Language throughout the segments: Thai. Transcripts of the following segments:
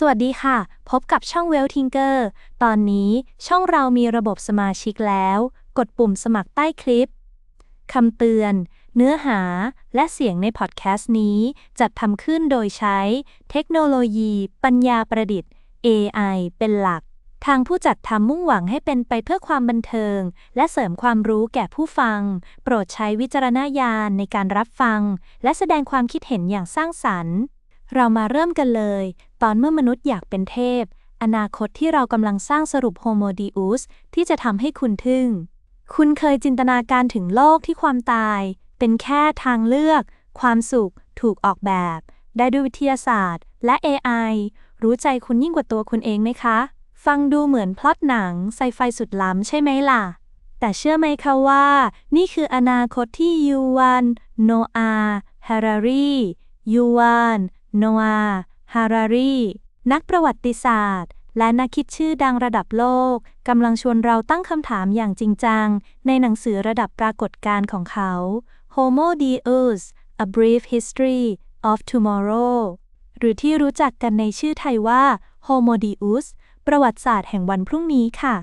สวัสดีค่ะ พบกับช่อง Well Tinker ตอนนี้ช่องเรามีระบบสมาชิกแล้ว กดปุ่มสมัครใต้คลิปคำเตือน เนื้อหาและเสียงในพอดแคสต์นี้ จัดทำขึ้นโดยใช้ เทคโนโลยี ปัญญาประดิษฐ์ AI เป็นหลัก ทางผู้จัดทำมุ่งหวังให้เป็นไปเพื่อความบันเทิง และเสริมความรู้แก่ผู้ฟัง โปรดใช้วิจารณญาณในการรับฟัง และแสดงความคิดเห็นอย่างสร้างสรรค์ เรามาเริ่มกันเลย ตอนเมื่อมนุษย์อยากเป็นเทพ อนาคตที่เรากำลังสร้างสรุปโฮโมดีอุสที่จะทำให้คุณทึ่ง คุณเคยจินตนาการถึงโลกที่ความตาย เป็นแค่ทางเลือก ความสุข ถูกออกแบบ ได้ด้วยวิทยาศาสตร์ และ AI รู้ใจคุณยิ่งกว่าตัวคุณเองไหมคะ ฟังดูเหมือนพล็อตหนังไซไฟสุดล้ำใช่ไหมล่ะ แต่เชื่อไหมคะว่า นี่คืออนาคตที่ยูวัน โนอาฮารารียูวัน โนอาฮารารี นักประวัติศาสตร์ และนักคิดชื่อดังระดับโลก กำลังชวนเราตั้งคำถามอย่างจริงจัง ในหนังสือระดับปรากฏการณ์ของเขา Homo Deus A Brief History of Tomorrow หรือที่รู้จักกันในชื่อไทยว่า Homo Deus ประวัติศาสตร์แห่งวันพรุ่งนี้ค่ะ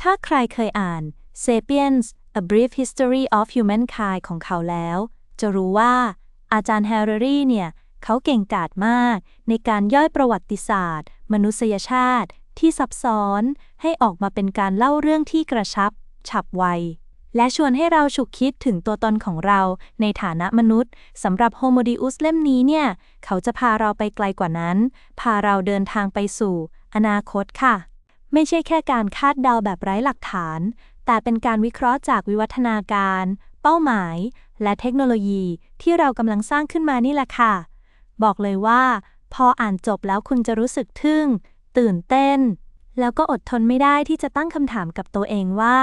ถ้าใครเคยอ่าน Sapiens A Brief History of Humankind ของเขาแล้ว จะรู้ว่าอาจารย์แฮร์รี่เนี่ย เขาเก่งกาจมาก ในการย่อยประวัติศาสตร์ มนุษยชาติ ที่ซับซ้อน ให้ออกมาเป็นการเล่าเรื่องที่กระชับ ฉับไว และชวนให้เราฉุกคิดถึงตัวตนของเราในฐานะมนุษย์สำหรับ Homo Deus เล่มนี้เนี่ย เขาจะพาเราไปไกลกว่านั้น พาเราเดินทางไปสู่ อนาคตค่ะ ไม่ใช่แค่การคาดเดาแบบไร้หลักฐาน แต่เป็นการวิเคราะห์จากวิวัฒนาการ เป้าหมาย และเทคโนโลยีที่เรากำลังสร้างขึ้นมานี่แหละค่ะ บอกเลยว่า พออ่านจบแล้วคุณจะรู้สึกทึ่ง ตื่นเต้น แล้วก็อดทนไม่ได้ที่จะตั้งคำถามกับตัวเองว่า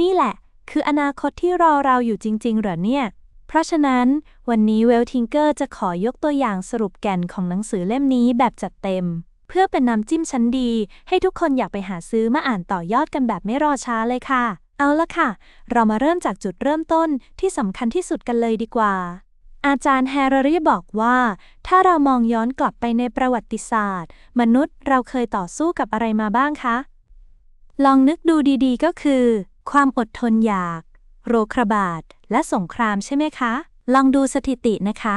นี่แหละ คืออนาคตที่รอเราอยู่จริง ๆ เหรอเนี่ย เพราะฉะนั้น วันนี้เวลทิงเกอร์จะขอยกตัวอย่างสรุปแก่นของหนังสือเล่มนี้แบบจัดเต็ม เพื่อเป็นน้ำจิ้มชั้นดี ให้ทุกคนอยากไปหาซื้อมาอ่านต่อยอดกันแบบไม่รอช้าเลยค่ะ เอาละค่ะ เรามาเริ่มจากจุดเริ่มต้นที่สำคัญที่สุดกันเลยดีกว่า อาจารย์แฮร์รี่บอกว่า ถ้าเรามองย้อนกลับไปในประวัติศาสตร์ มนุษย์เราเคยต่อสู้กับอะไรมาบ้างคะ ลองนึกดูดีๆ ก็คือ ความอดทนอยาก โรคระบาด และสงครามใช่ไหมคะ ลองดูสถิตินะคะ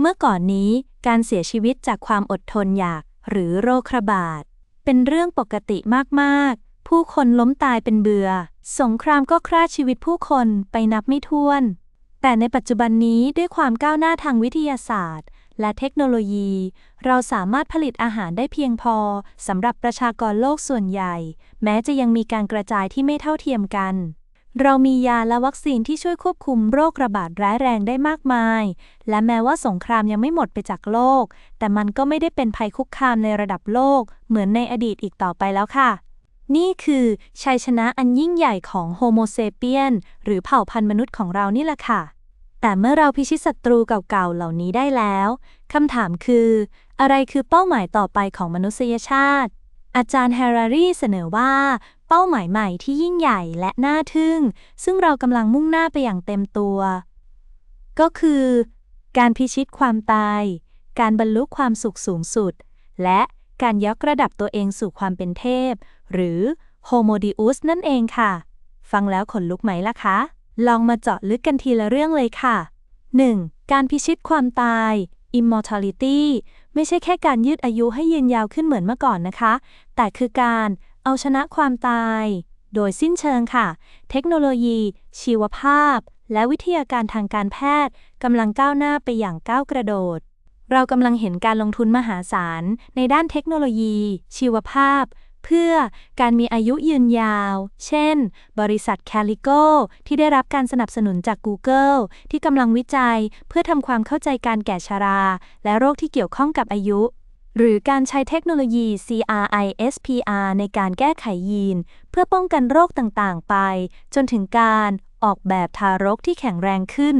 เมื่อก่อนนี้การเสียชีวิตจากความอดทนอยาก หรือโรคระบาด เป็นเรื่องปกติมากๆ ผู้คนล้มตายเป็นเบือสงครามก็ฆ่าชีวิตผู้คนไปนับไม่ถ้วน แต่ในปัจจุบันนี้ด้วยความก้าวหน้าทางวิทยาศาสตร์ และเทคโนโลยี เราสามารถผลิตอาหารได้เพียงพอสำหรับประชากรโลกส่วนใหญ่ แม้จะยังมีการกระจายที่ไม่เท่าเทียมกัน เรามียาและวัคซีนที่ช่วยควบคุมโรคระบาดร้ายแรงได้มากมาย และแม้ว่าสงครามยังไม่หมดไปจากโลก แต่มันก็ไม่ได้เป็นภัยคุกคามในระดับโลก เหมือนในอดีตอีกต่อไปแล้วค่ะ นี่คือชัยชนะอันยิ่งใหญ่ของโฮโมเซเปียนหรือเผ่าพันธุ์มนุษย์ของเรานี่แหละค่ะ แต่เมื่อเราพิชิตศัตรูเก่าๆเหล่านี้ได้แล้วคำถามคือ อะไรคือเป้าหมายต่อไปของมนุษยชาติ อาจารย์แฮร์รี่เสนอว่า เป้าหมายใหม่ที่ยิ่งใหญ่และน่าทึ่ง ซึ่งเรากำลังมุ่งหน้าไปอย่างเต็มตัว ก็คือ การพิชิตความตาย การบรรลุความสุขสูงสุด และการยกระดับตัวเองสู่ความเป็นเทพ หรือ Homo Deus นั่นเองค่ะ ฟังแล้วขนลุกไหมล่ะคะ ลองมาเจาะลึกกันทีละเรื่องเลยค่ะ 1. การพิชิตความตาย immortality ไม่ใช่แค่การยืดอายุให้ยืนยาวขึ้นเหมือนเมื่อก่อนนะคะ แต่คือการเอาชนะความตาย โดยสิ้นเชิงค่ะ เทคโนโลยี ชีวภาพ และวิทยาการทางการแพทย์กำลังก้าวหน้าไปอย่างก้าวกระโดด เรากำลังเห็นการลงทุนมหาศาลในด้านเทคโนโลยี ชีวภาพ เพื่อการมีอายุยืนยาว เช่น บริษัท Calico ที่ได้รับการสนับสนุนจาก Google ที่กำลังวิจัยเพื่อทำความเข้าใจการแก่ชรา และโรคที่เกี่ยวข้องกับอายุ หรือการใช้เทคโนโลยี CRISPR ในการแก้ไขยีน เพื่อป้องกันโรคต่างๆ ไป จนถึงการออกแบบทารกที่แข็งแรงขึ้น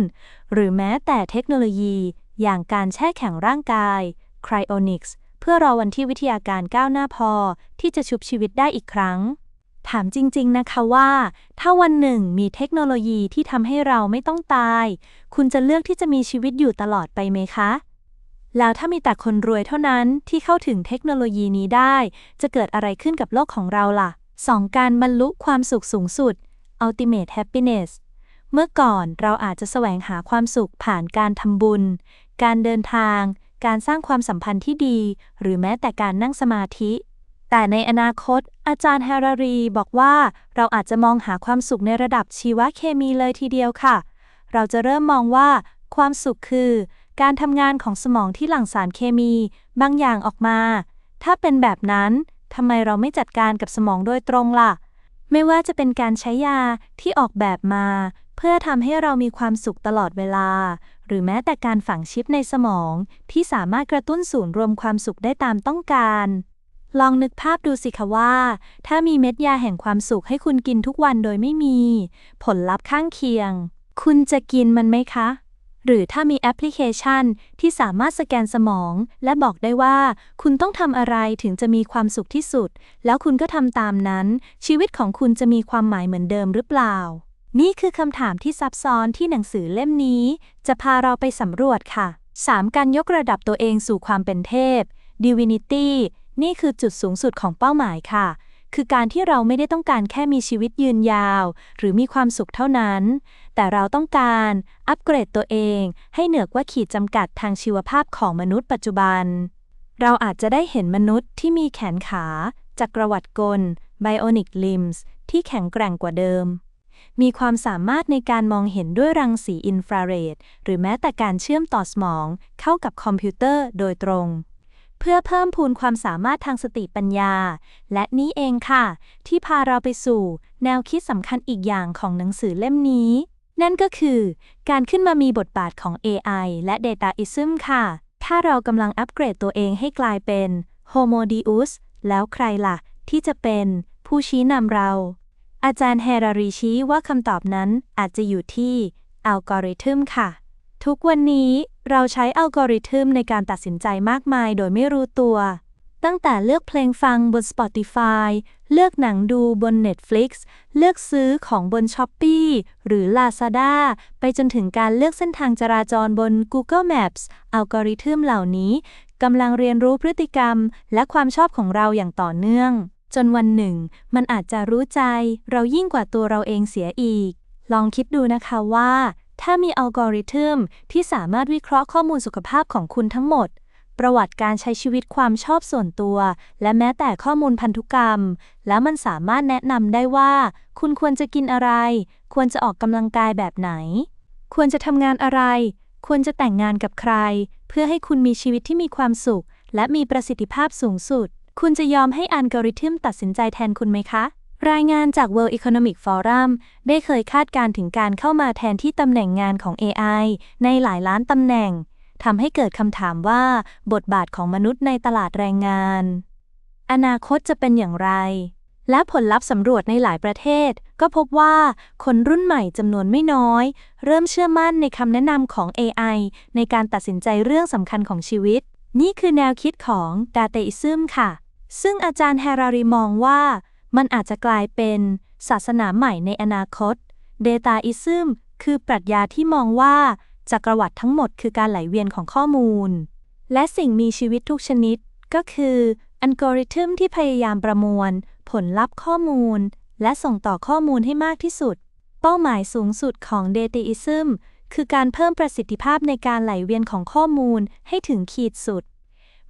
หรือแม้แต่เทคโนโลยี อย่างการแช่แข็งร่างกาย Cryonics เพื่อรอวันที่วิทยาการก้าวหน้าพอที่จะชุบชีวิตได้อีกครั้ง ถามจริง ๆ นะคะว่า ถ้าวันหนึ่งมีเทคโนโลยีที่ทำให้เราไม่ต้องตาย คุณจะเลือกที่จะมีชีวิตอยู่ตลอดไปไหมคะ แล้วถ้ามีแต่คนรวยเท่านั้นที่เข้าถึงเทคโนโลยีนี้ได้ จะเกิดอะไรขึ้นกับโลกของเราล่ะ 2. การบรรลุความสุขสูงสุด ultimate happiness เมื่อก่อนเราอาจจะแสวงหาความสุขผ่านการทำบุญ การเดินทาง การสร้างความสัมพันธ์ที่ดี หรือแม้แต่การนั่งสมาธิ แต่ในอนาคต อาจารย์แฮรารีบอกว่า เราอาจจะมองหาความสุขในระดับชีวเคมีเลยทีเดียวค่ะ เราจะเริ่มมองว่า ความสุขคือ การทำงานของสมองที่หลั่งสารเคมี บางอย่างออกมา ถ้าเป็นแบบนั้นทำไมเราไม่จัดการกับสมองโดยตรงล่ะ ไม่ว่าจะเป็นการใช้ยาที่ออกแบบมา เพื่อทำให้เรามีความสุขตลอดเวลา หรือแม้แต่การฝังชิปในสมอง ที่สามารถกระตุ้นศูนย์รวมความสุขได้ตามต้องการ ลองนึกภาพดูสิคะว่า ถ้ามีเม็ดยาแห่งความสุขให้คุณกินทุกวันโดยไม่มี ผลลัพธ์ข้างเคียง คุณจะกินมันไหมคะ หรือถ้ามีแอปพลิเคชันที่สามารถสแกนสมอง และบอกได้ว่า คุณต้องทำอะไรถึงจะมีความสุขที่สุด แล้วคุณก็ทำตามนั้น ชีวิตของคุณจะมีความหมายเหมือนเดิมหรือเปล่า นี่คือคำถามที่ซับซ้อนที่หนังสือเล่มนี้ จะพาเราไปสำรวจค่ะ 3. การยกระดับตัวเองสู่ความเป็นเทพ Divinity นี่คือจุดสูงสุดของเป้าหมายค่ะ คือการที่เราไม่ได้ต้องการแค่มีชีวิตยืนยาว หรือมีความสุขเท่านั้น แต่เราต้องการอัปเกรดตัวเองให้เหนือกว่าขีดจำกัดทางชีวภาพของมนุษย์ปัจจุบัน เราอาจจะได้เห็นมนุษย์ที่มีแขนขา จักรวรรดิกล Bionic Limbs ที่แข็งแกร่งกว่าเดิม มีความสามารถในการมองเห็นด้วยรังสีอินฟราเรดหรือแม้แต่การเชื่อมต่อสมองเข้ากับคอมพิวเตอร์โดยตรง เพื่อเพิ่มพูนความสามารถทางสติปัญญา และนี่เองค่ะ ที่พาเราไปสู่ แนวคิดสำคัญอีกอย่างของหนังสือเล่มนี้ นั่นก็คือ การขึ้นมามีบทบาทของ AI และ Dataism ค่ะ ถ้าเรากำลังอัปเกรดตัวเองให้กลายเป็น Homo Deus แล้วใครล่ะ ที่จะเป็นผู้ชี้นำเรา อาจารย์แฮรารีชี้ว่าคำตอบนั้นอาจจะอยู่ที่อัลกอริทึมค่ะ ทุกวันนี้เราใช้อัลกอริทึมในการตัดสินใจมากมายโดยไม่รู้ตัว ตั้งแต่เลือกเพลงฟังบน Spotify เลือกหนังดูบน Netflix เลือกซื้อของบน Shopee หรือ Lazada ไปจนถึงการเลือกเส้นทางจราจรบน Google Maps อัลกอริทึมเหล่านี้กำลังเรียนรู้พฤติกรรม และความชอบของเราอย่างต่อเนื่อง จนวันหนึ่ง มันอาจจะรู้ใจเรายิ่งกว่าตัวเราเองเสียอีก ลองคิดดูนะคะว่า ถ้ามีอัลกอริทึมที่สามารถวิเคราะห์ข้อมูลสุขภาพของคุณทั้งหมด ประวัติการใช้ชีวิตความชอบส่วนตัว และแม้แต่ข้อมูลพันธุกรรม แล้วมันสามารถแนะนำได้ว่า คุณควรจะกินอะไร ควรจะออกกำลังกายแบบไหน ควรจะทำงานอะไร ควรจะแต่งงานกับใคร เพื่อให้คุณมีชีวิตที่มีความสุข และมีประสิทธิภาพสูงสุด คุณจะยอมให้อัลกอริทึมตัดสินใจแทนคุณไหมคะ รายงานจาก World Economic Forum ได้เคยคาดการณ์ถึงการเข้ามาแทนที่ตำแหน่งงานของ AI ในหลายล้านตำแหน่งทำให้เกิดคำถามว่า บทบาทของมนุษย์ในตลาดแรงงาน อนาคตจะเป็นอย่างไร และผลลัพธ์สำรวจในหลายประเทศ ก็พบว่าคนรุ่นใหม่จำนวนไม่น้อย เริ่มเชื่อมั่นในคำแนะนำของ AI ในการตัดสินใจเรื่องสำคัญของชีวิต นี่คือแนวคิดของ Dataism ค่ะ ซึ่งอาจารย์แฮรารีมองว่ามันอาจจะกลายเป็นศาสนาใหม่ในอนาคต Dataism คือปรัชญาที่มองว่าจักรวรรดิทั้งหมด คือการไหลเวียนของข้อมูล และสิ่งมีชีวิตทุกชนิด ก็คืออัลกอริทึมที่พยายามประมวล ผลลัพธ์ข้อมูล และส่งต่อข้อมูลให้มากที่สุด เป้าหมายสูงสุดของ Dataism คือการเพิ่มประสิทธิภาพในการไหลเวียนของข้อมูลให้ถึงขีดสุด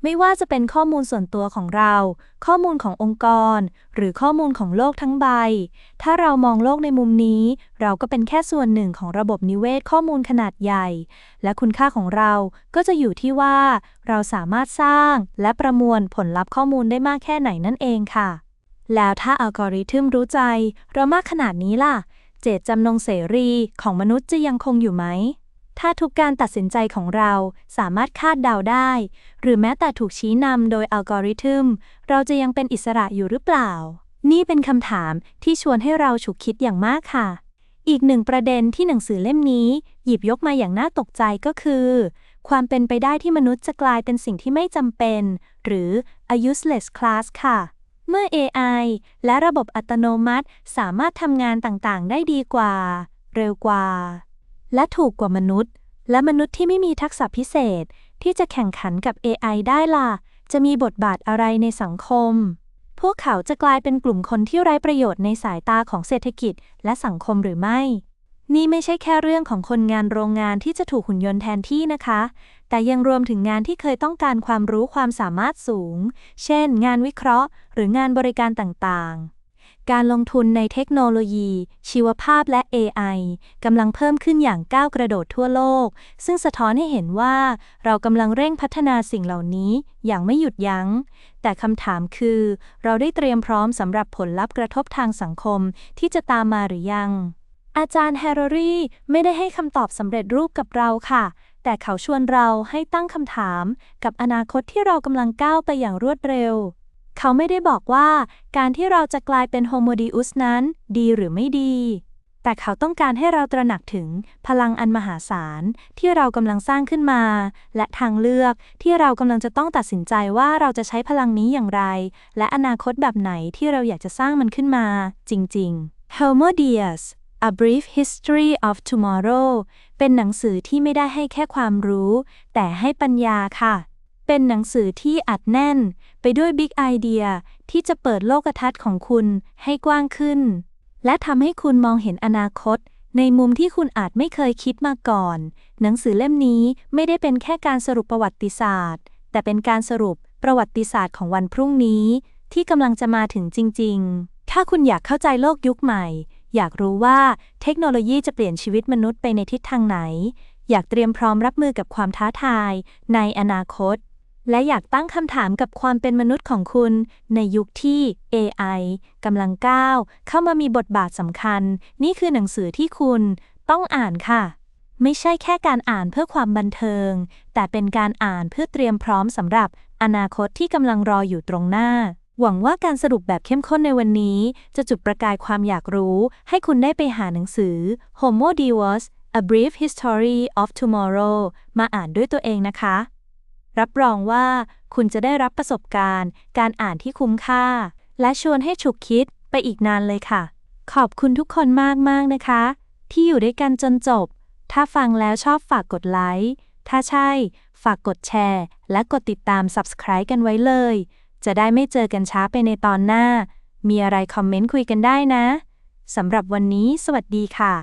ไม่ว่าจะเป็นข้อมูลส่วนตัวของเรา ข้อมูลขององค์กร หรือข้อมูลของโลกทั้งใบ ถ้าเรามองโลกในมุมนี้ เราก็เป็นแค่ส่วนหนึ่งของระบบนิเวศข้อมูลขนาดใหญ่ และคุณค่าของเราก็จะอยู่ที่ว่า เราสามารถสร้างและประมวลผลลัพธ์ข้อมูลได้มากแค่ไหนนั่นเองค่ะ แล้วถ้าอัลกอริทึมรู้ใจ เรามากขนาดนี้ล่ะ เจตจำนงเสรีของมนุษย์จะยังคงอยู่ไหม ถ้าทุกการตัดสินใจของเราสามารถคาดเดาได้ หรือแม้แต่ถูกชี้นำโดยอัลกอริทึม เราจะยังเป็นอิสระอยู่หรือเปล่า นี่เป็นคำถามที่ชวนให้เราฉุกคิดอย่างมากค่ะ อีกหนึ่งประเด็นที่หนังสือเล่มนี้ หยิบยกมาอย่างน่าตกใจก็คือ ความเป็นไปได้ที่มนุษย์จะกลายเป็นสิ่งที่ไม่จำเป็น หรือ a useless class ค่ะ เมื่อ AI และระบบอัตโนมัติสามารถทำงานต่างๆ ได้ดีกว่า เร็วกว่า และถูกกว่ามนุษย์ และมนุษย์ที่ไม่มีทักษะพิเศษ ที่จะแข่งขันกับ AI ได้ล่ะ จะมีบทบาทอะไรในสังคม พวกเขาจะกลายเป็นกลุ่มคนที่ไร้ประโยชน์ในสายตาของเศรษฐกิจและสังคมหรือไม่ นี่ไม่ใช่แค่เรื่องของคนงานโรงงานที่จะถูกหุ่นยนต์แทนที่นะคะ แต่ยังรวมถึงงานที่เคยต้องการความรู้ความสามารถสูง เช่น งานวิเคราะห์ หรืองานบริการต่างๆ การลงทุนในเทคโนโลยี ชีวภาพและ AI กำลังเพิ่มขึ้นอย่างก้าวกระโดดทั่วโลก ซึ่งสะท้อนให้เห็นว่า เรากำลังเร่งพัฒนาสิ่งเหล่านี้อย่างไม่หยุดยัง้ง แต่คำถามคือ เราได้เตรียมพร้อมสำหรับผลลัพธ์กระทบทางสังคมที่จะตามมาหรือยัง อาจารย์แฮร์รี่ ไม่ได้ให้คำตอบสำเร็จรูปกับเราค่ะ แต่เขาชวนเราให้ตั้งคำถาม กับอนาคตที่เรากำลังก้าวไปอย่างรวดเร็ว เขาไม่ได้บอกว่าการที่เราจะกลายเป็นโฮโมดิอุสนั้น ดีหรือไม่ดี แต่เขาต้องการให้เราตระหนักถึงพลังอันมหาศาล ที่เรากำลังสร้างขึ้นมา และทางเลือกที่เรากำลังจะต้องตัดสินใจว่าเราจะใช้พลังนี้อย่างไร และอนาคตแบบไหนที่เราอยากจะสร้างมันขึ้นมา จริงๆ Homo Deus A Brief History of Tomorrow เป็นหนังสือที่ไม่ได้ให้แค่ความรู้ แต่ให้ปัญญาค่ะ เป็นหนังสือที่อัดแน่น ไปด้วยบิ๊กไอเดียที่จะเปิดโลกทัศน์ของคุณให้กว้างขึ้น และทำให้คุณมองเห็นอนาคต ในมุมที่คุณอาจไม่เคยคิดมาก่อน หนังสือเล่มนี้ไม่ได้เป็นแค่การสรุปประวัติศาสตร์ แต่เป็นการสรุปประวัติศาสตร์ของวันพรุ่งนี้ ที่กำลังจะมาถึงจริง ๆ ถ้าคุณอยากเข้าใจโลกยุคใหม่ อยากรู้ว่าเทคโนโลยีจะเปลี่ยนชีวิตมนุษย์ไปในทิศทางไหน อยากเตรียมพร้อมรับมือกับความท้าทาย ในอนาคต และอยากตั้งคำถามกับความเป็นมนุษย์ของคุณ ในยุคที่ AI กำลังก้าวเข้ามามีบทบาทสำคัญ นี่คือหนังสือที่คุณต้องอ่านค่ะ ไม่ใช่แค่การอ่านเพื่อความบันเทิง แต่เป็นการอ่านเพื่อเตรียมพร้อมสำหรับอนาคตที่กำลังรออยู่ตรงหน้า หวังว่าการสรุปแบบเข้มข้นในวันนี้ จะจุดประกายความอยากรู้ ให้คุณได้ไปหาหนังสือ Homo Deus A Brief History of Tomorrow มาอ่านด้วยตัวเองนะคะ รับรองว่าคุณจะได้รับประสบการณ์ การอ่านที่คุ้มค่า และชวนให้ฉุกคิดไปอีกนานเลยค่ะ ขอบคุณทุกคนมาก ๆ นะคะ ที่อยู่ด้วยกันจนจบ ถ้าฟังแล้วชอบฝากกดไลค์ ถ้าใช่ ฝากกดแชร์ และกดติดตาม Subscribe กันไว้เลย จะได้ไม่เจอกันช้าไปในตอนหน้า มีอะไรคอมเมนต์คุยกันได้นะสำหรับวันนี้ สวัสดีค่ะ